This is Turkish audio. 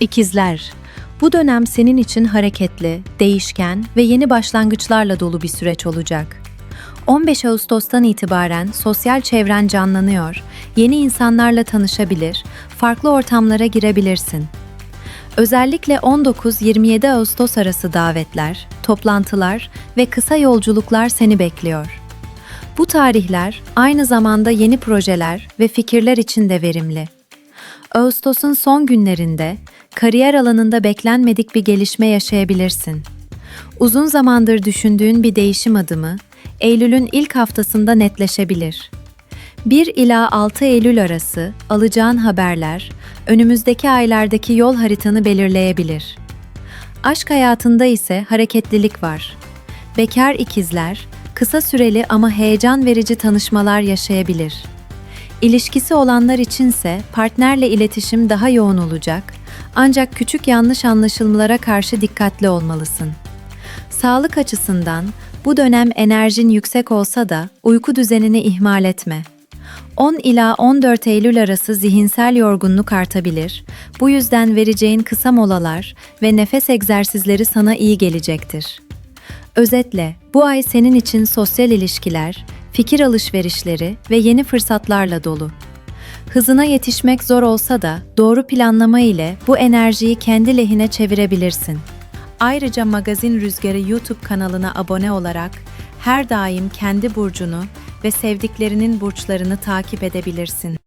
İkizler, bu dönem senin için hareketli, değişken ve yeni başlangıçlarla dolu bir süreç olacak. 15 Ağustos'tan itibaren sosyal çevren canlanıyor, yeni insanlarla tanışabilir, farklı ortamlara girebilirsin. Özellikle 19-27 Ağustos arası davetler, toplantılar ve kısa yolculuklar seni bekliyor. Bu tarihler aynı zamanda yeni projeler ve fikirler için de verimli. Ağustos'un son günlerinde kariyer alanında beklenmedik bir gelişme yaşayabilirsin. Uzun zamandır düşündüğün bir değişim adımı Eylül'ün ilk haftasında netleşebilir. 1 ila 6 Eylül arası alacağın haberler önümüzdeki aylardaki yol haritanı belirleyebilir. Aşk hayatında ise hareketlilik var. Bekar ikizler kısa süreli ama heyecan verici tanışmalar yaşayabilir. İlişkisi olanlar içinse partnerle iletişim daha yoğun olacak ancak küçük yanlış anlaşılmalara karşı dikkatli olmalısın. Sağlık açısından bu dönem enerjin yüksek olsa da uyku düzenini ihmal etme. 10 ila 14 Eylül arası zihinsel yorgunluk artabilir. Bu yüzden vereceğin kısa molalar ve nefes egzersizleri sana iyi gelecektir. Özetle, bu ay senin için sosyal ilişkiler, fikir alışverişleri ve yeni fırsatlarla dolu. Hızına yetişmek zor olsa da doğru planlama ile bu enerjiyi kendi lehine çevirebilirsin. Ayrıca Magazin Rüzgarı YouTube kanalına abone olarak her daim kendi burcunu ve sevdiklerinin burçlarını takip edebilirsin.